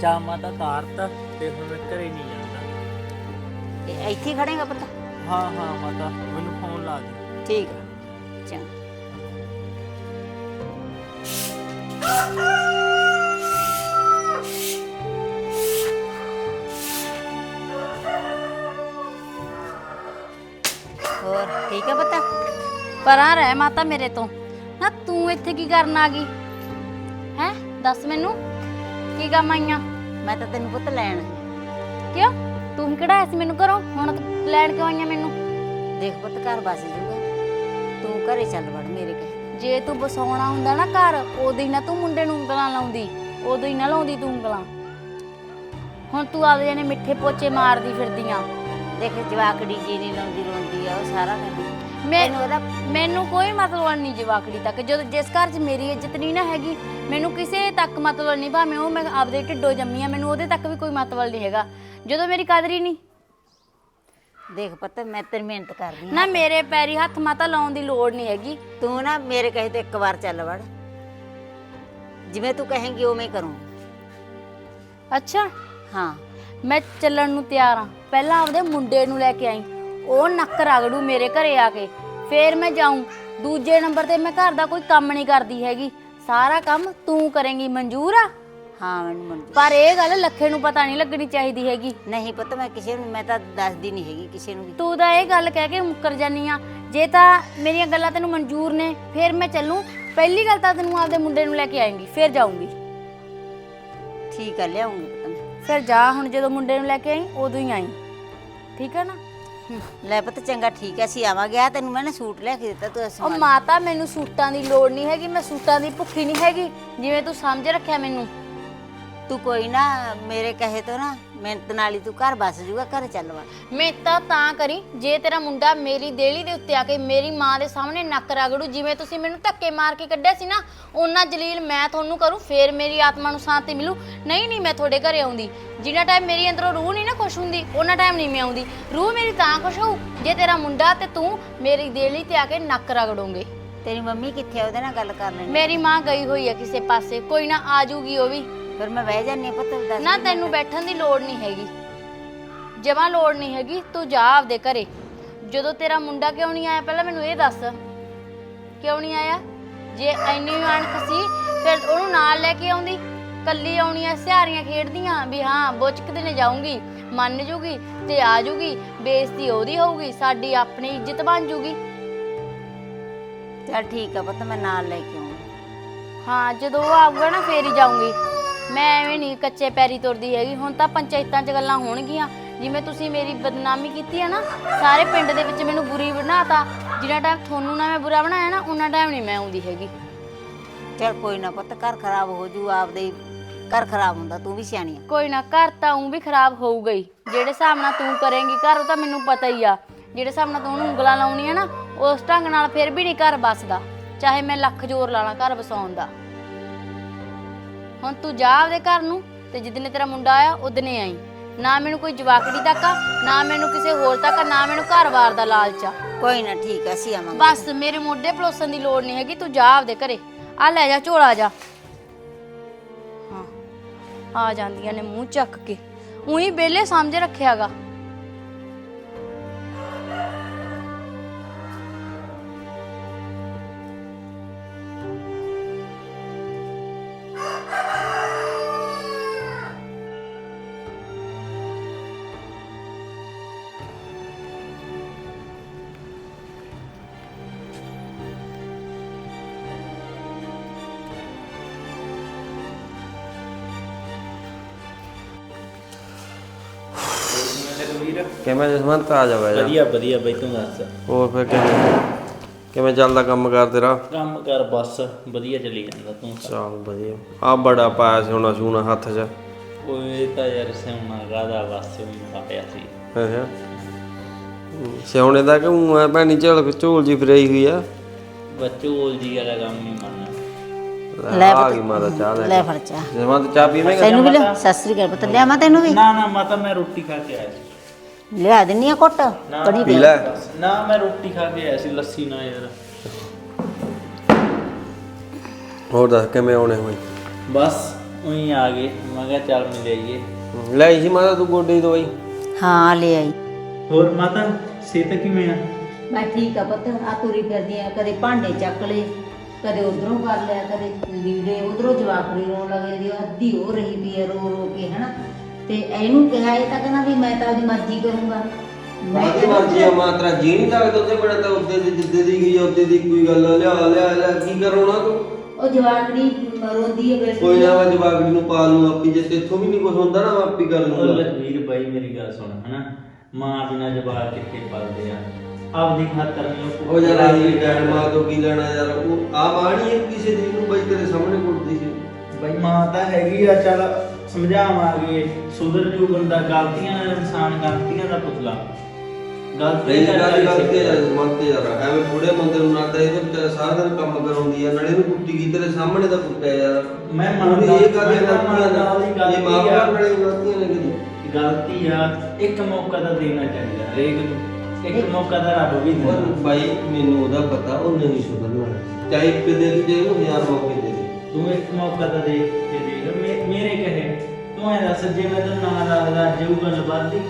ਚਾਹ ਮਾਤਾ ਤਾਰਤਾ ਤੇ ਹੁਣ ਘਰੇ ਨਹੀਂ ਜਾਂਦਾ। ਇਹ ਇੱਥੇ ਹੀ ਖੜੇਗਾ ਪੁੱਤ? ਹਾਂ ਹਾਂ ਮਾਤਾ ਮੈਨੂੰ ਫੋਨ ਲਾ ਦੇ। ਠੀਕ ਆ। ਚੰਗਾ। ਹੋਰ ਠੀਕ ਆ ਪੁੱਤ? ਪਰਾਂ ਰਹਿ ਮਾਤਾ ਮੇਰੇ ਤੋਂ। ਨਾ ਤੂੰ ਇੱਥੇ ਕੀ ਕਰਨ ਆ ਗਈ? ਹੈ? ਦੱਸ ਮੈਨੂੰ। ਕੀ ਕੰਮ ਆਈਆਂ। ਮੈਂ ਤਾਂ ਤੈਨੂੰ ਪੁੱਤ ਲੈਣ ਆਈ। ਕਿਉਂ? ਤੂੰ ਹੀ ਕਢਾਇਆ ਸੀ ਮੈਨੂੰ ਘਰੋਂ ਹੁਣ ਤੂੰ ਲੈਣ ਕਿਉਂ ਆਈਆਂ ਮੈਨੂੰ? ਦੇਖ ਪੁੱਤ ਘਰ ਬਸ ਜੂਗਾ ਤੂੰ ਘਰੇ ਚੱਲ ਵੜ ਮੇਰੇ ਕੇ ਜੇ ਤੂੰ ਬਸਾਉਣਾ ਹੁੰਦਾ ਨਾ ਘਰ ਉਦੋਂ ਹੀ ਨਾ ਤੂੰ ਮੁੰਡੇ ਨੂੰ ਉਂਗਲਾਂ ਲਾਉਂਦੀ ਉਦੋਂ ਹੀ ਨਾ ਲਾਉਂਦੀ ਤੂੰ ਉਂਗਲਾਂ। ਹੁਣ ਤੂੰ ਆਪਦੇ ਜਣੇ ਮਿੱਠੇ ਪੋਚੇ ਮਾਰਦੀ ਫਿਰਦੀਆਂ ਦੇਖ ਜਵਾਕੜੀ ਜੀ ਨਹੀਂ ਲਾਉਂਦੀ ਰੋਂਦੀ ਆ ਉਹ ਸਾਰਾ ਮੈਨੂੰ ਮੈਂ ਤੈਨੂੰ ਉਹਦਾ ਮੈਨੂੰ ਕੋਈ ਮਤਲਬ ਨਹੀਂ ਜਵਾਕੜੀ ਤੱਕ। ਜਦੋਂ ਜਿਸ ਘਰ 'ਚ ਮੇਰੀ ਇੱਜ਼ਤ ਨਹੀਂ ਨਾ ਹੈਗੀ ਮੈਨੂੰ ਕਿਸੇ ਤੱਕ ਮਤਲਬ ਨਹੀਂ ਭਾਵੇਂ ਉਹ ਮੈਂ ਆਪਦੇ ਢਿੱਡੋਂ ਜੰਮੀ ਆ ਮੈਨੂੰ ਉਹਦੇ ਤੱਕ ਵੀ ਕੋਈ ਮਤਲਬ ਨਹੀਂ ਹੈਗਾ। ਜਦੋਂ ਮੇਰੀ ਕਦਰ ਹੀ ਨਹੀਂ। ਦੇਖ ਪੁੱਤ ਮੈਂ ਤੇਰੀ ਮਿਹਨਤ ਕਰਦੀ ਨਾ ਮੇਰੇ ਪੈਰੀ ਹੱਥ ਮਾਤਾ ਲਾਉਣ ਦੀ ਲੋੜ ਨਹੀਂ ਹੈਗੀ। ਤੂੰ ਨਾ ਮੇਰੇ ਕਹੇ ਤੇ ਇੱਕ ਵਾਰ ਚੱਲ ਵੜ। ਜਿਵੇਂ ਤੂੰ ਕਹੇਂਗੀ ਉਵੇਂ ਹੀ ਕਰੂੰ। ਅੱਛਾ। ਹਾਂ। ਮੈਂ ਚੱਲਣ ਨੂੰ ਤਿਆਰ ਆ ਪਹਿਲਾਂ ਆਪਦੇ ਮੁੰਡੇ ਨੂੰ ਲੈ ਕੇ ਆਈ। ਉਹ ਨੱਕ ਰਗੜੂ ਮੇਰੇ ਘਰੇ ਆ ਕੇ। ਫੇਰ ਮੈਂ ਜਾਊਂ। ਦੂਜੇ ਨੰਬਰ ਤੇ ਮੈਂ ਘਰ ਦਾ ਕੋਈ ਕੰਮ ਨਹੀਂ ਕਰਦੀ ਹੈਗੀ। ਸਾਰਾ ਕੰਮ ਤੂੰ ਕਰੇਂਗੀ ਮਨਜ਼ੂਰ ਆ? ਹਾਂ ਮੈਨੂੰ ਮਨਜ਼ੂਰ। ਪਰ ਇਹ ਗੱਲ ਲੱਖੇ ਨੂੰ ਪਤਾ ਨਹੀਂ ਲੱਗਣੀ ਚਾਹੀਦੀ ਹੈਗੀ। ਨਹੀਂ ਪੁੱਤ ਮੈਂ ਕਿਸੇ ਨੂੰ ਮੈਂ ਤਾਂ ਦੱਸਦੀ ਨਹੀਂ ਹੈਗੀ ਕਿਸੇ ਨੂੰ ਵੀ। ਤੂੰ ਤਾਂ ਇਹ ਗੱਲ ਕਹਿ ਕੇ ਮੁੱਕਰ ਜਾਨੀ ਆ। ਜੇ ਤਾਂ ਮੇਰੀਆਂ ਗੱਲਾਂ ਤੈਨੂੰ ਮਨਜ਼ੂਰ ਨੇ ਫਿਰ ਮੈਂ ਚੱਲੂੰ। ਪਹਿਲੀ ਗੱਲ ਤਾਂ ਤੈਨੂੰ ਆਪਦੇ ਮੁੰਡੇ ਨੂੰ ਲੈ ਕੇ ਆਏਂਗੀ ਫਿਰ ਜਾਊਂਗੀ। ਠੀਕ ਆ ਲਿਆਉਂਗੀ ਪੁੱਤ ਮੈਂ। ਫਿਰ ਜਾ ਹੁਣ ਜਦੋਂ ਮੁੰਡੇ ਨੂੰ ਲੈ ਕੇ ਆਈ ਉਦੋਂ ਹੀ ਆਈ। ਠੀਕ ਹੈ ਨਾ। ਲੈ ਪੁੱਤ, ਚੰਗਾ, ਠੀਕ ਐ ਅਸੀਂ ਆਵਾਂਗੇ। ਆ ਤੈਨੂੰ ਮੈਂ ਨਾ ਸੂਟ ਲੈ ਕੇ ਦਿੱਤਾ, ਤੂੰ ਉਹ ਮਾਤਾ, ਮੈਨੂੰ ਸੂਟਾਂ ਦੀ ਲੋੜ ਨਹੀਂ ਹੈਗੀ, ਮੈਂ ਸੂਟਾਂ ਦੀ ਭੁੱਖੀ ਨਹੀਂ ਹੈਗੀ। ਜਿਵੇਂ ਤੂੰ ਸਮਝ ਰੱਖਿਆ ਮੈਨੂੰ। ਤੂੰ ਕੋਈ ਨਾ ਮੇਰੇ ਕਹੇ ਤੋਂ ਨਾ ਮਿਹਨਤ ਨਾਲ ਹੀ ਤੂੰ ਘਰ ਬਸ ਜੂਗਾ ਘਰ ਚੱਲ ਮੈਂ ਤਾਂ ਤਾਂ ਕਰੀ ਜੇ ਤੇਰਾ ਮੁੰਡਾ ਮੇਰੀ ਦੇਲੀ ਦੇ ਉੱਤੇ ਆ ਕੇ ਮੇਰੀ ਮਾਂ ਦੇ ਸਾਹਮਣੇ ਨੱਕ ਰਗੜੂ ਜਿਵੇਂ ਤੁਸੀਂ ਮੈਨੂੰ ਧੱਕੇ ਮਾਰ ਕੇ ਕੱਢਿਆ ਸੀ ਨਾ ਉਹਨਾਂ ਜਲੀਲ ਮੈਂ ਤੁਹਾਨੂੰ ਕਰੂੰ ਫੇਰ ਮੇਰੀ ਆਤਮਾ ਨੂੰ ਸ਼ਾਂਤੀ ਮਿਲੂ। ਨਹੀਂ ਨਹੀਂ ਮੈਂ ਤੁਹਾਡੇ ਘਰੇ ਆਉਂਦੀ। ਜਿੰਨਾ ਟਾਈਮ ਮੇਰੀ ਅੰਦਰੋਂ ਰੂਹ ਨਹੀਂ ਨਾ ਖੁਸ਼ ਹੁੰਦੀ ਉਹਨਾਂ ਟਾਈਮ ਨਹੀਂ ਮੈਂ ਆਉਂਦੀ। ਰੂਹ ਮੇਰੀ ਤਾਂ ਖੁਸ਼ ਹੋਊ ਜੇ ਤੇਰਾ ਮੁੰਡਾ ਤੇ ਤੂੰ ਮੇਰੀ ਦੇਲੀ ਤੇ ਆ ਕੇ ਨੱਕ ਰਗੜੋਗੇ। ਤੇਰੀ ਮੰਮੀ ਕਿੱਥੇ ਆ ਉਹਦੇ ਨਾਲ ਗੱਲ ਕਰ ਲੈਣੀ ਮੇਰੀ ਮਾਂ ਗਈ ਹੋਈ ਹੈ ਕਿਸੇ ਪਾਸੇ ਕੋਈ ਨਾ ਆ ਜਾਊਗੀ ਉਹ ਵੀ। ਫਿਰ ਮੈਂ ਬਹਿ ਜਾਨੀ ਪੁੱਤ ਦੱਸ ਨਾ ਤੈਨੂੰ ਬੈਠਣ ਦੀ ਲੋੜ ਨਹੀਂ ਹੈਗੀ। ਜਮਾ ਲੋੜ ਨਹੀਂ ਹੈਗੀ ਤੂੰ ਜਾ ਆਪਦੇ ਘਰੇ। ਜਦੋਂ ਤੇਰਾ ਮੁੰਡਾ ਕਿਉਂ ਨਹੀਂ ਆਇਆ ਪਹਿਲਾਂ ਮੈਨੂੰ ਇਹ ਦੱਸ। ਕਿਉਂ ਨਹੀਂ ਆਇਆ? ਜੇ ਐਨੀ ਅਣਖ ਸੀ ਫਿਰ ਉਹਨੂੰ ਨਾਲ ਲੈ ਕੇ ਆਉਂਦੀ। ਕੱਲੀ ਆਉਣੀ ਐ ਸਿਹਾਰੀਆਂ ਖੇਡਦੀਆਂ ਵੀ ਹਾਂ ਬੁੱਚਕ ਦਿਨੇ ਜਾਊਂਗੀ ਮੰਨ ਜੂਗੀ ਤੇ ਆ ਜੂਗੀ ਬੇਇੱਜ਼ਤੀ ਉਹਦੀ ਹੋਊਗੀ ਸਾਡੀ ਆਪਣੀ ਇੱਜ਼ਤ ਬਣ ਜੂਗੀ। ਚੱਲ ਠੀਕ ਆ ਪੁੱਤ ਮੈਂ ਨਾਲ ਲੈ ਕੇ ਆਉਂਗੀ ਹਾਂ ਜਦੋਂ ਉਹ ਆਊਗਾ ਨਾ ਫੇਰ ਹੀ ਜਾਊਂਗੀ। ਮੈਂ ਐਵੇਂ ਨਹੀਂ ਕੱਚੇ ਪੈਰੀ ਤੁਰਦੀ ਹੈਗੀ ਹੁਣ ਤਾਂ ਪੰਚਾਇਤਾਂ 'ਚ ਗੱਲਾਂ ਹੋਣਗੀਆਂ। ਜਿਵੇਂ ਤੁਸੀਂ ਮੇਰੀ ਬਦਨਾਮੀ ਕੀਤੀ ਹੈ ਨਾ ਸਾਰੇ ਪਿੰਡ ਦੇ ਵਿੱਚ ਮੈਨੂੰ ਬੁਰੀ ਬਣਾਤਾ। ਜਿੰਨਾ ਟਾਈਮ ਤੁਹਾਨੂੰ ਨਾ ਮੈਂ ਬੁਰਾ ਬਣਾਇਆ ਨਾ ਉਹਨਾਂ ਟਾਈਮ ਨਹੀਂ ਮੈਂ ਆਉਂਦੀ ਹੈਗੀ। ਚੱਲ ਕੋਈ ਨਾ ਪੁੱਤ ਘਰ ਖਰਾਬ ਹੋ ਜੂ ਆਪਦੇ ਹੀ ਘਰ ਖਰਾਬ ਹੁੰਦਾ ਤੂੰ ਵੀ ਸਿਆਣੀ ਆ। ਕੋਈ ਨਾ ਘਰ ਤਾਂ ਉਂ ਵੀ ਖਰਾਬ ਹੋਊਗਾ ਹੀ। ਜਿਹੜੇ ਹਿਸਾਬ ਨਾਲ ਤੂੰ ਕਰੇਂਗੀ ਘਰ ਉਹ ਤਾਂ ਮੈਨੂੰ ਪਤਾ ਹੀ ਆ। ਜਿਹੜੇ ਹਿਸਾਬ ਨਾਲ ਤੂੰ ਉਹਨੂੰ ਉਂਗਲਾਂ ਲਾਉਣੀਆਂ ਨਾ ਉਸ ਢੰਗ ਨਾਲ ਫਿਰ ਵੀ ਨਹੀਂ ਘਰ ਬਸਦਾ ਚਾਹੇ ਮੈਂ ਲੱਖ ਜ਼ੋਰ ਲਾ ਲਾਂ ਘਰ ਵਸਾਉਣ ਦਾ। ਹੁਣ ਤੂੰ ਜਾ ਆਪਦੇ ਘਰ ਨੂੰ ਤੇ ਜਿੱਦਨੇ ਤੇਰਾ ਮੁੰਡਾ ਆਇਆ ਉਦਨੇ ਆਈ। ਨਾ ਮੈਨੂੰ ਕੋਈ ਜਵਾਕੜੀ ਤੱਕ ਆ ਨਾ ਮੈਨੂੰ ਕਿਸੇ ਹੋਰ ਤੱਕ ਆ ਨਾ ਮੈਨੂੰ ਘਰ-ਬਾਰ ਦਾ ਲਾਲਚ ਆ। ਕੋਈ ਨਾ ਠੀਕ ਆ ਅਸੀਂ ਆਵਾਂਗੇ। ਬਸ ਮੇਰੇ ਮੋਢੇ ਪਲੋਸਣ ਦੀ ਲੋੜ ਨਹੀਂ ਹੈਗੀ ਤੂੰ ਜਾ ਆਪਦੇ ਘਰੇ। ਆ ਲੈ ਜਾ ਝੋਲਾ ਜਾ। ਹਾਂ ਆ ਜਾਂਦੀਆਂ ਨੇ ਮੂੰਹ ਚੱਕ ਕੇ। ਉਹੀ ਬੇਲੇ ਸਮਝ ਰੱਖਿਆਗਾ। ਕਿਵੇਂ ਜਸਵੰਤ ਆ ਜਾ ਬੈ ਜਾ। ਵਧੀਆ ਵਧੀਆ ਬਈ ਤੂੰ ਦੱਸ। ਹੋਰ ਫਿਰ ਕਿਵੇਂ? ਕਿਵੇਂ ਚੱਲਦਾ ਕੰਮ ਕਰ ਤੇਰਾ? ਕੰਮ ਕਰ ਬਸ ਵਧੀਆ ਚੱਲੀ ਜਾਂਦਾ ਤੂੰ। ਚੱਲ ਵਧੀਆ। ਆ ਬੜਾ ਪਾਇਆ ਸੀ ਹੁਣ ਸੂਣਾ ਹੱਥ 'ਚ। ਓਏ ਤਾਂ ਯਾਰ ਸਿਉਣਾ ਗਾਦਾ ਬਸ ਉਹੀ ਪਾਇਆ ਸੀ। ਅੱਛਾ। ਸਿਉਣੇ ਦਾ ਕਿ ਐ ਭੈਣੀ ਝੋਲ ਝੋਲ ਜੀ ਫਰਾਈ ਹੋਈ ਆ। ਬੱਚੋਲ ਜੀ ਵਾਲਾ ਕੰਮ ਨਹੀਂ ਮੰਨਣਾ ਲੈ ਲੈ ਆ। ਗਈ ਮਾਤਾ ਚਾਹ ਲੈ ਲੈ ਫੜ ਚਾ ਜਸਵੰਤ ਚਾਹ ਪੀਵੇਂਗਾ? ਤੈਨੂੰ ਵੀ ਲਿਆ? ਸਤਿ ਸ੍ਰੀ ਅਕਾਲ ਪੁੱਤ ਲਿਆਵਾਂ ਤੈਨੂੰ ਵੀ? ਨਾ ਨਾ ਮਾਤਾ ਮੈਂ ਰੋਟੀ ਖਾ ਕੇ ਆਇਆ ਸੀ। ਲਿਆ ਦਿੰਨੀ ਆ ਕੁੱਟ ਨਾ। ਕੜੀ ਪੀ ਦੇ ਲੈ। ਨਾ ਮੈਂ ਰੋਟੀ ਖਾ ਕੇ ਆਇਆ ਸੀ ਲੱਸੀ ਨਾਲ ਯਾਰ। ਹੋਰ ਦੱਸ ਕਿਵੇਂ ਆਉਣੇ ਹੋਏ? ਬਸ ਉਹੀ ਆ ਗਏ। ਮੈਂ ਕਿਹਾ ਚੱਲ ਮਿਲ ਆਈਏ। ਲੈ ਸੀ ਮਾਤਾ ਤੂੰ ਗੋਡੇ ਦੀ ਦਵਾਈ? ਹਾਂ ਲੈ ਆਈ। ਹੋਰ ਮਾਤਾ ਸਿਹਤ ਕਿਵੇਂ ਆ? ਮੈਂ ਠੀਕ ਆ ਪੁੱਤ ਆ ਤੁਰੀ ਫਿਰਦੀ ਆ ਕਦੇ ਭਾਂਡੇ ਚੱਕ ਲਏ ਕਦੇ ਉਧਰੋਂ ਕਰ ਲਿਆ ਕਦੇ ਲੀੜੇ ਉਧਰੋਂ ਜਵਾਕੜੀ ਰੋਣ ਲੱਗ ਆ, ਅੱਧੀ ਹੋ ਰਹੀ ਪਈ ਆ ਰੋ ਰੋ ਕੇ ਹਨਾ? ਤੇ ਇਹਨੂੰ ਕਿਹਾ ਇਹ ਤਾਂ ਕਹਿੰਦਾ ਵੀ ਮੈਂ ਤਾਂ ਆਪਣੀ ਮਰਜ਼ੀ ਕਰੂੰਗਾ। ਮੈਂ ਕਿਹਾ ਮਰਜ਼ੀ ਆ ਮਾਤਰਾ ਜੀ ਨਹੀਂ ਲੱਗਦਾ ਉੱਤੇ ਬੜਾ ਤਾਂ ਉੱਤੇ ਦੀ ਜਿੱਦੇ ਦੀ ਗਈ ਉੱਤੇ ਦੀ ਕੋਈ ਗੱਲ ਆ, ਲਿਆ ਲਿਆ ਲਿਆ ਕੀ ਕਰਾਉਣਾ ਤੂੰ ਉਹ ਜਵਾਕੜੀ ਰੋਂਦੀ ਹੈ ਕੋਈ ਬੈਠੀ ਨਾ ਮੈਂ ਜਵਾਗੜੀ ਨੂੰ ਪਾਲ ਲੂੰ ਆਪੀ ਜੇ ਤੇਥੋਂ ਵੀ ਨਹੀਂ ਕੁਝ ਹੁੰਦਾ ਨਾ ਮੈਂ ਆਪੀ ਕਰ ਉਹ ਲੂੰਗਾ ਲਖਵੀਰ ਬਾਈ ਮੇਰੀ ਗੱਲ ਸੁਣ ਹਨਾ? ਮਾਂ ਬਿਨਾ ਜਵਾਬ ਕਿੱਥੇ ਪਲਦੇ ਆ? ਆਪਦੀ ਖਾਤਰ ਨਹੀਂ ਉਹ ਉਹ ਯਾਰ ਆਹੀ ਡੈਡ ਮਾਂ ਤੋਂ ਕੀ ਲੈਣਾ ਯਾਰ ਉਹ ਆ ਬਾਣੀ ਕਿਸੇ ਦੀ ਨੂੰ ਬਈ ਤੇਰੇ ਸਾਹਮਣੇ ਕੁੱਟਦੀ ਸੀ। ਬਾਈ ਮਾਂ ਤਾਂ ਹੈਗੀ ਆ ਚੱਲ ਸਮਝਾਵਾਂਗੇ ਸੁਧਰ ਜੂ ਬੰਦਾ ਗਲਤੀਆਂ ਦਾ ਇਨਸਾਨ ਗਲਤੀਆਂ ਦਾ ਪੁਤਲਾ। ਗਲਤੀ ਨਹੀਂ ਗੱਲ ਗੱਲ ਤੇ ਦਾ। ਮਨ ਤੇ ਯਾਰ ਐਵੇਂ ਬੁੜੇ ਬੰਦੇ ਨੂੰ ਨਾਤਾ ਇਹਦੇ ਵਿਚਾਰਾ ਸਾਰਾ ਦਿਨ ਕੰਮ ਕਰਾਉਂਦੀ ਆ ਨਾਲੇ ਨੂੰ ਕੁੱਟੀ ਗਈ ਤੇਰੇ ਸਾਹਮਣੇ ਤਾਂ ਕੁੱਟਿਆ ਯਾਰ। ਮੈਂ ਮੰਨਦਾ ਇਹ ਤਾਂ ਮੰਨਦਾ ਉਹਦੀ ਇਹ ਮਾਂ ਗਲਤੀ ਆ। ਬਾਪ ਨਾਲੇ ਗਲਤੀਆਂ ਨੇ ਕਿਤੇ। ਗਲਤੀ ਆ ਇੱਕ ਮੌਕਾ ਤਾਂ ਦੇਣਾ ਚਾਹੀਦਾ ਹਰੇਕ ਨੂੰ ਇੱਕ ਮੌਕਾ ਤਾਂ ਰੱਬ ਵੀ ਪਰ ਦਿੰਦਾ ਬਾਈ ਮੈਨੂੰ ਉਹਦਾ ਪਤਾ ਉਹ ਨਹੀਂ ਸੁਧਰਨਾ। ਚਾਹੇ ਇੱਕ ਦੇ ਦੀ ਉਹਨੂੰ ਹਜ਼ਾਰ ਮੌਕੇ ਦੇ ਦੇ। ਤੂੰ ਇੱਕ ਮੌਕਾ ਤਾਂ ਦੇ ਕੇ ਦੇਖ ਮੇ- ਮੇਰੇ ਕਹੇ ਤੂੰ ਐ ਦੱਸ ਜੇ ਮੈਂ ਤੈਨੂੰ ਨਾ ਦੱਸਦਾ ਅੱਜ ਉਹ ਗੱਲ ਵੱਧਦੀ।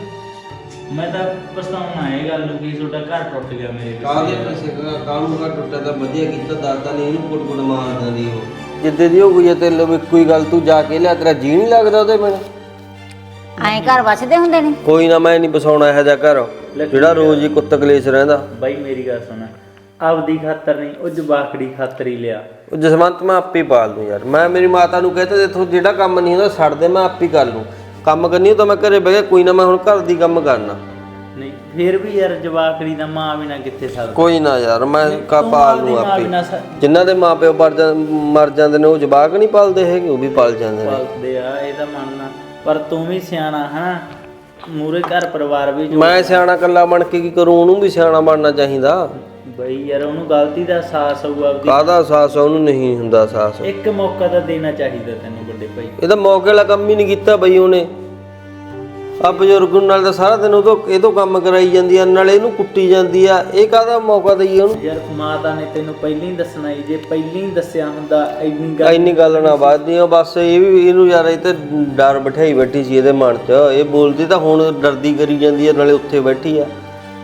ਮੈਂ ਤਾਂ ਪਛਤਾਉਣਾ ਇਹ ਗੱਲ ਨੂੰ ਕਿ ਤੁਹਾਡਾ ਘਰ ਟੁੱਟ ਗਿਆ ਮੇਰੇ ਪਿੱਛੇ। ਕਾਹਦੇ ਪੈਸੇ ਕਾ ਕਾਨੂੰਨ ਦਾ ਟੁੱਟਾ ਤਾਂ ਵਧੀਆ ਕੀਤਾ ਦਾਤਾ ਨੇ ਇਹਨੂੰ ਕੁੱਟ ਕੁੱਟ ਮਾਰਦਾ ਦੀ ਉਹ। ਜਿੱਦੇ ਦੀ ਹੋ ਗਈ ਹੈ ਤੇ ਲੋ ਕੋਈ ਗੱਲ ਤੂੰ ਜਾ ਕੇ ਲਿਆ ਤੇਰਾ ਜੀ ਨਹੀਂ ਲੱਗਦਾ ਉਹਦੇ ਮੈਨੂੰ ਐਂ ਘਰ ਵਸਦੇ ਹੁੰਦੇ ਨੇ? ਕੋਈ ਨਾ ਮੈਂ ਨਹੀਂ ਬਸਾਉਣਾ ਇਹੋ ਜਿਹਾ ਘਰ। ਜਿਹੜਾ ਰੋਜ਼ ਹੀ ਕੁੱਤ ਕਲੇਸ਼ ਰਹਿੰਦਾ। ਬਾਈ ਮੇਰੀ ਗੱਲ ਸੁਣ। ਆਪਦੀ ਖਾਤਰ ਨਹੀਂ ਉਹ ਜਵਾਕੜੀ ਖਾਤਰ ਹੀ ਲਿਆ। ਉਹ ਜਸਵੰਤ ਮੈਂ ਆਪੇ ਪਾਲ ਦੂੰ ਯਾਰ। ਮੈਂ ਮੇਰੀ ਮਾਤਾ ਨੂੰ ਕਹਿੰਦਾ ਦੇਖੋ ਜਿਹੜਾ ਕੰਮ ਨਹੀਂ ਹੁੰਦਾ ਛੱਡ ਦੇ ਮੈਂ ਆਪੇ ਕਰ ਲੂੰ। ਕੰਮ ਕਰਨੀ ਉਹ ਤਾਂ ਮੈਂ ਘਰੇ ਬਹਿ ਗਿਆ ਕੋਈ ਨਾ ਮੈਂ ਹੁਣ ਘਰ ਦੀ ਕੰਮ ਕਰਨਾ। ਨਹੀਂ ਫੇਰ ਵੀ ਯਾਰ ਜਵਾਕੜੀ ਦਾ ਮਾਂ ਬਿਨਾ ਕਿੱਥੇ ਸਕਦਾ? ਕੋਈ ਨਾ ਯਾਰ ਮੈਂ ਕਾ ਪਾਲ ਲੂੰ ਆਪੇ। ਜਿਨ੍ਹਾਂ ਦੇ ਮਾਪਿਓ ਮਰ ਜਾਂ ਮਰ ਜਾਂਦੇ ਨੇ ਉਹ ਜਵਾਕ ਨਹੀਂ ਪਾਲਦੇ ਹੈਗੇ ਉਹ ਵੀ ਪਾਲ ਜਾਂਦੇ ਨੇ। ਪਾਲਦੇ ਆ ਇਹ ਤਾਂ ਮੰਨਣਾ। ਪਰ ਤੂੰ ਵੀ ਸਿਆਣਾ ਹਨਾ? ਮੂਰੇ ਘਰ ਪਰਿਵਾਰ ਵੀ ਜੋ ਮੈਂ ਸਿਆਣਾ ਕੱਲਾ ਬਣ ਕੇ ਕੀ ਕਰੂੰ ਉਹਨੂੰ ਵੀ ਸਿਆਣਾ ਬਣਨਾ ਚਾਹੀਦਾ। ਬਈ ਯਾਰ ਉਹਨੂੰ ਗਲਤੀ ਦਾ ਅਹਿਸਾਸ ਹੋਊ ਆਪਦੀ। ਕਾਹਦਾ ਅਹਿਸਾਸ ਆ, ਉਹਨੂੰ ਨਹੀਂ ਹੁੰਦਾ ਅਹਿਸਾਸ ਇੱਕ ਮੌਕਾ ਤਾਂ ਦੇਣਾ ਚਾਹੀਦਾ ਤੈਨੂੰ ਵੱਡੇ ਭਾਈ। ਇਹਦਾ ਮੌਕੇ ਵਾਲਾ ਕੰਮ ਹੀ ਨਹੀਂ ਕੀਤਾ ਬਈ ਉਹਨੇ। ਆ ਬਜ਼ੁਰਗ ਨਾਲ ਤਾਂ ਸਾਰਾ ਦਿਨ ਤੋਂ ਇਹ ਤੋਂ ਕੰਮ ਕਰਾਈ ਜਾਂਦੀ ਆ ਨਾਲੇ ਇਹਨੂੰ ਕੁੱਟੀ ਜਾਂਦੀ ਆ। ਇਹ ਕਾਹਦਾ ਮੌਕਾ ਦਈਏ ਉਹਨੂੰ? ਯਾਰ ਮਾਤਾ ਨੇ ਤੈਨੂੰ ਪਹਿਲਾਂ ਹੀ ਦੱਸਣਾ ਸੀ ਜੇ ਪਹਿਲਾਂ ਹੀ ਦੱਸਿਆ ਹੁੰਦਾ ਇੰਨੀ ਗੱਲ ਇੰਨੀ ਗੱਲ ਨਾ ਵੱਧਦੀ ਆ ਬਸ ਇਹ ਵੀ ਇਹਨੂੰ ਯਾਰ ਇਹ ਤੇ ਡਰ ਬਿਠਾਈ ਬੈਠੀ ਸੀ ਇਹਦੇ ਮਨ 'ਚ। ਇਹ ਬੋਲਦੀ ਤਾਂ ਹੁਣ ਡਰਦੀ ਕਰੀ ਜਾਂਦੀ ਆ ਨਾਲੇ ਉੱਥੇ ਬੈਠੀ ਆ।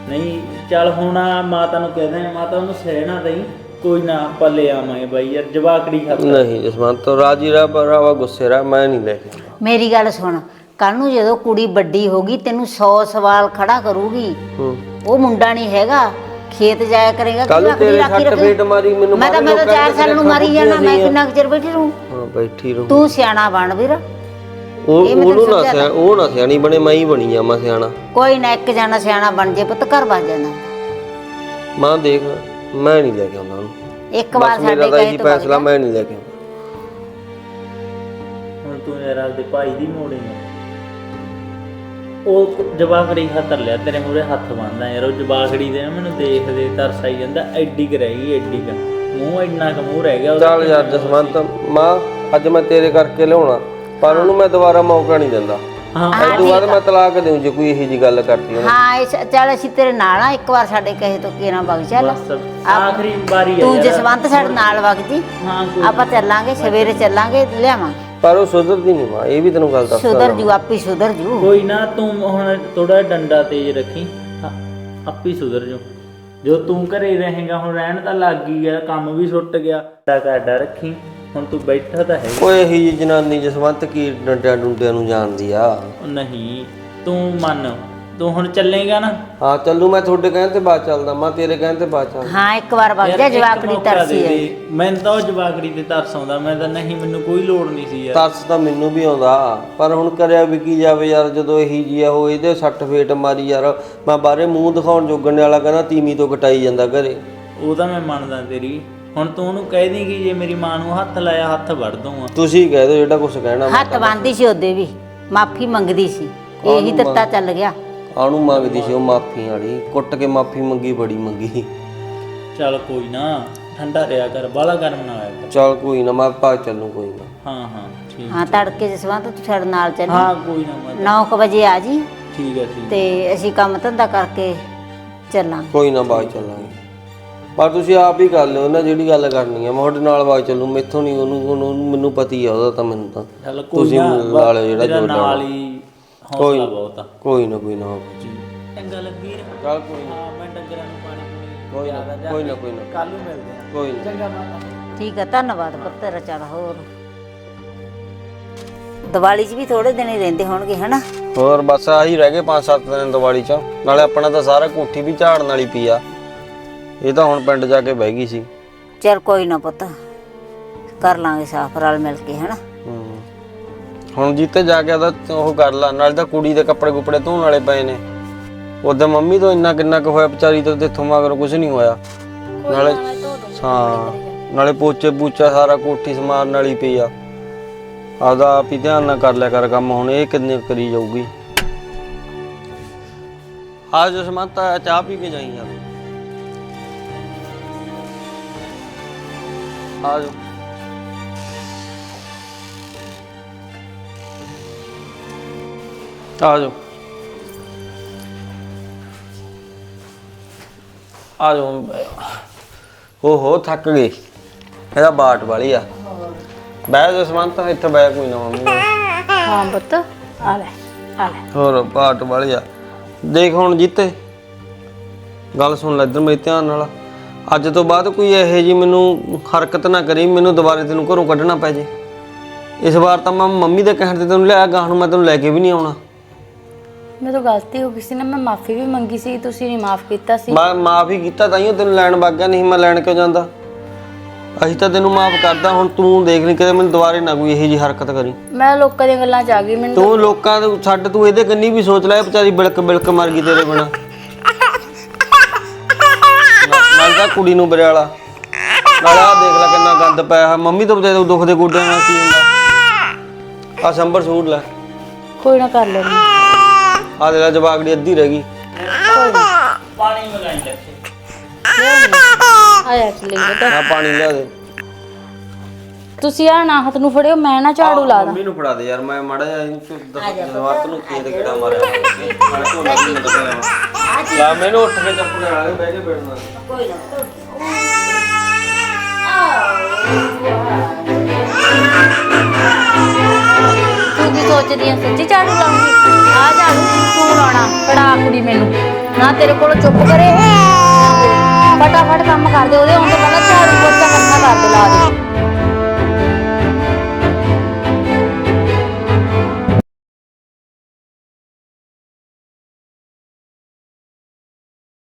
ਨਹੀਂ ਚੱਲ ਹੁਣ ਆ ਮਾਤਾ ਨੂੰ ਕਹਿ ਦੇ ਮਾਤਾ ਉਹਨੂੰ ਸਹਿਣਾ ਦਈ ਕੋਈ ਨਾ ਆਪਾਂ ਲੈ ਆਵਾਂਗੇ ਬਾਈ ਯਾਰ ਜਵਾਕੜੀ ਖਾਤਰ ਨਹੀਂ ਜਸਵੰਤ ਰਾਜੀ ਰਾ ਰਾਵਾ ਗੁੱਸੇ ਰਾ ਮੈਂ ਨਹੀਂ ਲੈ ਕੇ। ਮੇਰੀ ਗੱਲ ਸੁਣ ਕੱਲ ਨੂੰ ਜਦੋਂ ਕੁੜੀ ਵੱਡੀ ਹੋਗੀ ਤੈਨੂੰ 100 ਸਵਾਲ ਖੜਾ ਕਰੂਗੀ। ਹੂੰ। ਉਹ ਮੁੰਡਾ ਨਹੀਂ ਹੈਗਾ ਖੇਤ ਜਾਇਆ ਕਰੇਗਾ ਕੱਲ ਤੇਰੇ ਸੱਟ? ਫੇਟ ਮਾਰੀ ਮੈਨੂੰ ਮੈਂ ਤਾਂ ਮੈਂ ਤਾਂ ਲੋਕਾਂ 4 ਨੇ ਸਾਲ ਨੂੰ ਮਾਰੀ ਜਾਣਾ ਮੈਂ ਕਿੰਨਾ ਕੁ ਚਿਰ ਬੈਠੀ ਰਹੂੰ? ਹਾਂ ਬੈਠੀ ਰਹੂੰ। ਤੂੰ ਸਿਆਣਾ ਬਣ ਵੀਰ। ਉਹ ਇਹ ਮੈਂ ਉਹਨੂੰ ਤੈਨੂੰ ਨਾ ਸਿਆ ਉਹ ਨਾ ਸਿਆਣੀ ਬਣੇ ਮੈਂ ਹੀ ਬਣੀ ਆ ਮੈਂ ਸਿਆਣਾ। ਕੋਈ ਨਾ ਇੱਕ ਜਾਣਾ ਸਿਆਣਾ ਬਣ ਜੇ ਪੁੱਤ ਘਰ ਵਸ ਜਾਂਦਾ ਮਾਂ ਦੇਖ ਮੈਂ ਨਹੀਂ ਲੈ ਕੇ ਆਉਂਦਾ ਉਹਨੂੰ। ਇੱਕ ਵਾਰ ਬਸ ਮੇਰਾ ਸਾਡੇ ਤਾਂ ਇਹੀ ਤੋਂ ਫੈਸਲਾ ਮੈਂ ਨਹੀਂ ਲੈ ਕੇ ਆਉਂਦਾ। ਹੁਣ ਤੂੰ ਯਾਰ ਆਪਦੇ ਭਾਈ ਦੀ ਮੋੜੀ ਉਹ ਜਵਾਕੜੀ ਖਾਤਰ ਲਿਆ ਤੇਰੇ ਮੂਰੇ ਹੱਥ ਬੰਨਦਾ ਯਾਰ ਉਹ ਜਵਾਕੜੀ ਦੇ ਨਾ ਮੈਨੂੰ ਦੇਖਦੇ ਤਰਸ ਆਈ ਜਾਂਦਾ ਐਡੀ ਕੁ ਰਹਿ ਗਈ ਐਡੀ ਕੁ। ਮੂੰਹ ਇੰਨਾ ਕੁ ਮੂੰਹ ਰਹਿ ਗਿਆ ਉਹਦਾ। ਚੱਲ ਯਾਰ ਜਸਵੰਤ ਮਾਂ ਅੱਜ ਮੈਂ ਤੇਰੇ ਕਰਕੇ ਲਿਆਉਣਾ। ਪਰ ਉਹਨੂੰ ਮੈਂ ਦੁਬਾਰਾ ਮੌਕਾ ਨਹੀਂ ਦਿੰਦਾ। ਹਾਂ। ਇਸ ਤੋਂ ਬਾਅਦ ਮੈਂ ਤਲਾਕ ਦੇਉਂ ਜੇ ਕੋਈ ਇਹੀ ਜੀ ਗੱਲ ਕਰਤੀ ਉਹਨੇ ਹਾਂ ਇਸ ਚੱਲ ਅਸੀਂ ਤੇਰੇ ਨਾਲ ਆ ਇੱਕ ਵਾਰ ਸਾਡੇ ਕਹੇ ਤੋਂ ਕਿਹਨਾਂ ਵਗ ਚੱਲ। ਬਸ ਆਖਰੀ ਵਾਰੀ ਆ ਤੂੰ। ਜਸਵੰਤ ਸਾਡੇ ਨਾਲ ਵਗ ਜੀ। ਆਪਾਂ ਚੱਲਾਂਗੇ ਸਵੇਰੇ ਚੱਲਾਂਗੇ ਲਿਆਵਾਂਗੇ। ਪਰ ਉਹ ਸੁਧਰਦੀ ਨਹੀਂ ਮਾਂ ਇਹ ਵੀ ਤੈਨੂੰ ਗੱਲ ਦੱਸਦਾ ਸੁਧਰ ਜੂ ਆਪੀ ਸੁਧਰ ਜੂ। ਕੋਈ ਨਾ ਤੂੰ ਹੁਣ ਥੋੜਾ ਡੰਡਾ ਤੇਜ਼ ਰੱਖੀ। ਆਪੇ ਸੁਧਰ ਜਾ। ਜੋ ਤੂੰ ਘਰੇ ਰਹੇਗਾ ਹੁਣ ਰਹਿਣ ਤਾਂ ਲੱਗ ਹੀ ਗਿਆ ਕੰਮ ਵੀ ਛੁੱਟ ਗਿਆ। ਤਾਂ ਕਾਡਾ ਰੱਖੀ ਹੁਣ ਤੂੰ ਬੈਠਾ ਤਾਂ ਹੈ ਓਏ ਇਹੀ ਜੀ ਜਨਾਨੀ ਜਸਵੰਤ ਕੀ ਡੰਡਿਆਂ ਡੁੰਡਿਆਂ ਨੂੰ ਜਾਣਦੀ ਆ? ਨਹੀਂ ਤੂੰ ਮੰਨ। ਤੂੰ ਹੁਣ ਚੱਲੇਗਾ ਨਾ? ਹਾਂ ਚੱਲੂ ਮੈਂ ਤੁਹਾਡੇ ਕਹਿਣ ਤੇ ਬਾਅਦ ਚੱਲਦਾ ਮੈਂ ਤੇਰੇ ਕਹਿਣ ਤੇ ਬਾਅਦ ਚੱਲਦਾ। ਹਾਂ ਇੱਕ ਵਾਰ ਵਗ ਜਾ ਜਵਾਕੜੀ ਤਰਸੀ ਹੈ। ਮੈਨੂੰ ਤਾਂ ਉਹ ਜਵਾਕੜੀ ਤੇ ਤਰਸ ਆਉਂਦਾ ਮੈਂ ਤਾਂ ਨਹੀਂ ਮੈਨੂੰ ਕੋਈ ਲੋੜ ਨਹੀਂ ਸੀ ਯਾਰ। ਤਰਸ ਤਾਂ ਮੈਨੂੰ ਵੀ ਆਉਂਦਾ ਪਰ ਹੁਣ ਕਰਿਆ ਵੀ ਕੀ ਜਾਵੇ ਯਾਰ ਜਦੋਂ ਇਹੀ ਜੀ ਆ ਉਹ ਇਹਦੇ ਸੱਟ ਫੇਟ ਮਾਰੀ ਯਾਰ ਮੈਂ ਬਾਹਰੇ ਮੂੰਹ ਦਿਖਾਉਣ ਜੋਗਣ ਵਾਲਾ ਕਹਿੰਦਾ ਤੀਮੀ ਤੋਂ ਕਟਾਈ ਜਾਂਦਾ ਘਰੇ। ਉਹ ਤਾਂ ਮੈਂ ਮੰਨਦਾ ਤੇਰੀ। ਹੁਣ ਤੂੰ ਉਹਨੂੰ ਕਹਿ ਦੀ ਕਿ ਜੇ ਮੇਰੀ ਮਾਂ ਨੂੰ ਹੱਥ ਲਾਇਆ ਹੱਥ ਵੜ ਦੂੰਗਾ ਤੁਸੀਂ ਕਹਿ ਦਿਓ ਜਿਹੜਾ ਕੁਝ ਕਹਿਣਾ ਮੈਂ ਹੱਥ ਬੰਨਦੀ ਸੀ ਉਹਦੇ ਵੀ ਮਾਫੀ ਮੰਗਦੀ ਸੀ ਇਹੀ ਦਿੱਤਾ ਚੱਲ ਗਿਆ। ਆਣੂ ਮੰਗਦੀ ਸੀ ਉਹ ਮਾਫੀ ਵਾਲੀ। ਕੁੱਟ ਕੇ ਮਾਫੀ ਮੰਗੀ ਬੜੀ ਮੰਗੀ। ਚੱਲ ਕੋਈ ਨਾ ਠੰਡਾ ਰਿਆ ਕਰ ਬਾਲਾ ਗਰਮ ਨਾ ਹੋਇਆ ਕਰ। ਚੱਲ ਕੋਈ ਨਾ ਮੈਂ ਭਾਗ ਚੱਲੂ ਕੋਈ ਨਾ। ਹਾਂ ਹਾਂ ਠੀਕ ਹਾਂ ਤੜਕੇ ਜਸਵੰਤ ਤੂੰ ਸਾਡੇ ਨਾਲ ਚੱਲ। ਹਾਂ ਕੋਈ ਨਾ ਮੈਂ 9 ਵਜੇ ਆ ਜੀ। ਠੀਕ ਹੈ ਠੀਕ ਤੇ ਅਸੀਂ ਕੰਮ ਧੰਦਾ ਕਰਕੇ ਚੱਲਾਂਗੇ ਕੋਈ ਨਾ ਬਾਅਦ ਚੱਲਾਂਗੇ। ਪਰ ਤੁਸੀਂ ਆਪ ਹੀ ਕਰ ਲਿਓ ਨਾ ਜਿਹੜੀ ਗੱਲ ਕਰਨੀ ਹੈ ਮੈਂ ਤੁਹਾਡੇ ਨਾਲ ਬਾਗ ਚੱਲੂ ਮੈਥੋਂ ਨਹੀਂ ਉਹਨੂੰ ਉਹਨੂੰ ਮੈਨੂੰ ਪਤੀ ਆ ਉਹਦਾ ਤਾਂ ਮੈਨੂੰ ਤਾਂ। ਚੱਲ ਕੋਈ ਤੁਸੀਂ ਨਾ ਲਾ ਲਿਓ ਜਿਹੜਾ ਤੇਰਾ ਨਾਲ ਹੀ ਹੌਸਲਾ ਬਹੁਤ ਆ। ਕੋਈ ਨਾ ਕੋਈ ਨਾ ਚੰਗਾ ਲੱਗੀ ਰਿਹਾ। ਚੱਲ ਕੋਈ ਨਾ। ਹਾਂ ਮੈਂ ਡੰਗਰਾਂ ਨੂੰ ਪਾਣੀ ਪੂਣੀ ਕੋਈ ਨਾ ਕੋਈ ਨਾ ਕੋਈ ਨਾ। ਕੱਲ ਨੂੰ ਮਿਲਦੇ ਆ। ਕੋਈ ਨਾ। ਚੰਗਾ ਮਾਤਾ ਠੀਕ ਹੈ ਧੰਨਵਾਦ ਪੁੱਤ ਤੇਰਾ ਚੱਲ ਹੋਰ। ਦੀਵਾਲੀ 'ਚ ਵੀ ਥੋੜੇ ਦਿਨ ਹੀ ਰਹਿੰਦੇ ਹੋਣਗੇ ਹਨਾ? ਹੋਰ ਬਸ ਆਹੀ ਰਹਿ ਗਏ 5-7 ਦਿਨ ਦੀਵਾਲੀ ਚ। ਨਾਲੇ ਆਪਣਾ ਤਾਂ ਸਾਰਾ ਕੋਠੀ ਵੀ ਝਾੜਨ ਵਾਲੀ ਪਈ ਆ। ਇਹ ਤਾਂ ਹੁਣ ਪਿੰਡ ਜਾ ਕੇ ਬਹਿ ਗਈ ਸੀ। ਚਲ ਕੋਈ ਨਾ ਪੁੱਤ ਕਰ ਲਾਂਗੇ ਸਾਫ਼ ਰਲ ਮਿਲ ਕੇ ਹਨਾ। ਹੁਣ ਜਿੱਤੇ ਜਾ ਕੇ ਉਹਦਾ ਉਹ ਕਰ ਲਾ ਨਾਲੇ ਤਾਂ ਕੁੜੀ ਦੇ ਕੱਪੜੇ ਕੁਪੜੇ ਧੋਣ ਵਾਲੇ ਪਏ ਨੇ। ਉਹਦੇ ਮੰਮੀ ਤੋਂ ਇੰਨਾ ਕਿੰਨਾ ਕੁ ਹੋਇਆ ਵਿਚਾਰੀ ਤੋਂ ਤੇ ਮਗਰ ਕੁਝ ਨਹੀਂ ਹੋਇਆ। ਨਾਲੇ ਹਾਂ ਨਾਲੇ ਪੋਚੇ ਪੂਚਾ ਸਾਰਾ ਕੋਠੀ ਸਮਾਰਨ ਵਾਲੀ ਪਈ ਆ। ਆਦਾ ਆਪ ਹੀ ਧਿਆਨ ਨਾਲ ਕਰ ਲਿਆ ਕਰ ਕੰਮ ਹੁਣ ਇਹ ਕਿੰਨੇ ਕਰੀ ਜਾਊਗੀ। ਆ ਜੋ ਸਮੰਤਾ ਚਾਹ ਪੀ ਕੇ ਜਾਈ ਯਾਰ ਆ ਆ ਜਾਓ। ਆ ਜਾਓ। ਓਹੋ ਥੱਕ ਗਈ। ਇਹਦਾ ਬਾਟ ਵਾਲੀ ਆ। ਬਹਿ ਜਾ ਸਮਾਂਤ ਇੱਥੇ ਬਹਿ ਕੋਈ ਨਾ ਮੰਮੀ। ਹਾਂ ਪੁੱਤ ਆ ਲੈ ਆ ਲੈ। ਹੋਰ ਬਾਟ ਵਾਲੀ ਆ। ਦੇਖ ਹੁਣ ਜਿੱਤੇ। ਗੱਲ ਸੁਣ ਲੈ ਇੱਧਰ ਮੇਰੇ ਧਿਆਨ ਨਾਲ। ਅੱਜ ਤੋਂ ਬਾਅਦ ਕੋਈ ਇਹੋ ਜੀ ਮੈਨੂੰ ਹਰਕਤ ਨਾ ਕਰੀ ਮੈਨੂੰ ਦੁਬਾਰੇ ਤੈਨੂੰ ਘਰੋਂ ਕੱਢਣਾ ਪੈ ਜੇ। ਇਸ ਵਾਰ ਤਾਂ ਮੈਂ ਮੰਮੀ ਦੇ ਕਹਿਣ ਤੇ ਤੈਨੂੰ ਲਿਆ ਗਾਹ ਨੂੰ ਮੈਂ ਤੈਨੂੰ ਲੈ ਕੇ ਵੀ ਨਹੀਂ ਆਉਣਾ। ਮੇਰੇ ਤੋਂ ਗਲਤੀ ਹੋ ਗਈ ਸੀ ਨਾ ਮੈਂ ਮਾਫੀ ਵੀ ਮੰਗੀ ਸੀ ਤੁਸੀਂ ਨਹੀਂ ਮਾਫ ਕੀਤਾ ਸੀ। ਮੈਂ ਮਾਫ ਹੀ ਕੀਤਾ ਤਾਂ ਹੀ ਤੈਨੂੰ ਲੈਣ ਵਗ ਗਿਆ ਨਹੀਂ ਮੈਂ ਲੈਣ ਕਿਉਂ ਜਾਂਦਾ? ਅਸੀਂ ਤਾਂ ਤੈਨੂੰ ਮਾਫ ਕਰਦਾ ਹੁਣ ਤੂੰ ਦੇਖ ਲਈ ਕਦੇ ਮੈਨੂੰ ਦੁਬਾਰੇ ਨਾ ਕੋਈ ਇਹੋ ਜੀ ਹਰਕਤ ਕਰੀ। ਮੈਂ ਲੋਕਾਂ ਦੀਆਂ ਗੱਲਾਂ ਚ ਆ ਗਈ ਮੈਨੂੰ ਤੂੰ ਲੋਕਾਂ ਦੇ ਛੱਡ ਤੂੰ ਇਹਦੇ ਕੰਨੀ ਵੀ ਸੋਚ ਲੈ ਇਹ ਵਿਚਾਰੀ ਬਿਲਕ ਬਿਲਕ ਮਰ ਗਈ ਤੇਰੇ ਬਿਨਾ। ਤਾਂ ਕੁੜੀ ਨੂੰ ਬਰਿਆਲਾ ਨਾਲ ਦੇਖ ਲੈ ਕਿੰਨਾ ਗੰਦ ਪਿਆ ਹੈ ਮੰਮੀ ਤੋਂ ਬਜਾਏ ਦੁੱਖ ਦੇ ਗੋਡਿਆਂ ਨਾਲ ਕੀ ਹੁੰਦਾ। ਆ ਸੰਭਰ ਸੂਟ ਲੈ। ਕੋਈ ਨਾ ਕਰ ਲੈਣੀ ਆ ਦੇ ਲੈ ਜਵਾਗੜੀ ਅੱਧੀ ਰਹਿ ਗਈ। ਪਾਣੀ ਮਗਾਈ ਰੱਖੇ ਆਇਆ ਕਿ ਬੇਟਾ ਆ ਪਾਣੀ ਲਿਆ ਦੇ। ਤੁਸੀਂ ਆ ਨਾ ਹੱਥ ਨੂੰ ਫੜਿਓ ਮੈਂ ਨਾ ਝਾੜੂ ਲਾ ਦਾਂ। ਮੰਮੀ ਨੂੰ ਫੜਾ ਦੇ ਯਾਰ ਮੈਂ ਮੜਾ ਜਾ ਇਹਨੂੰ ਜਵਾਕ ਨੂੰ ਖੇਤ ਕਿਹੜਾ ਮਾਰਿਆ ਮੈਂ ਝੋਲਾ ਵੀ ਨਹੀਂ ਲੱਗਿਆ ਲਾ ਮੈਨੂੰ ਉੱਠ ਕੇ ਚੱਪੜੇ ਨਾਲ ਬਹਿ ਕੇ ਬੈਠਣਾ। ਕੋਈ ਨਾ ਤੂੰ ਸੋਚਦੀ ਆ, ਸੱਚੀ ਝਾੜੂ ਲਾਉਂਗੀ ਆ। ਝਾੜੂ, ਤੂੰ ਲਾਉਣਾ, ਫੜਾ ਕੁੜੀ ਮੈਨੂੰ। ਨਾ ਤੇਰੇ ਕੋਲ ਚੁੱਪ ਕਰੇ। ਫਟਾਫਟ ਕੰਮ ਕਰ ਦੇ, ਉਹਦੇ ਹੁਣ ਤੋਂ ਪਹਿਲਾਂ ਝਾੜੂ ਪੋਚਾ ਕਰਨਾ ਕਰ ਦੇ ਲਾ ਦੇ।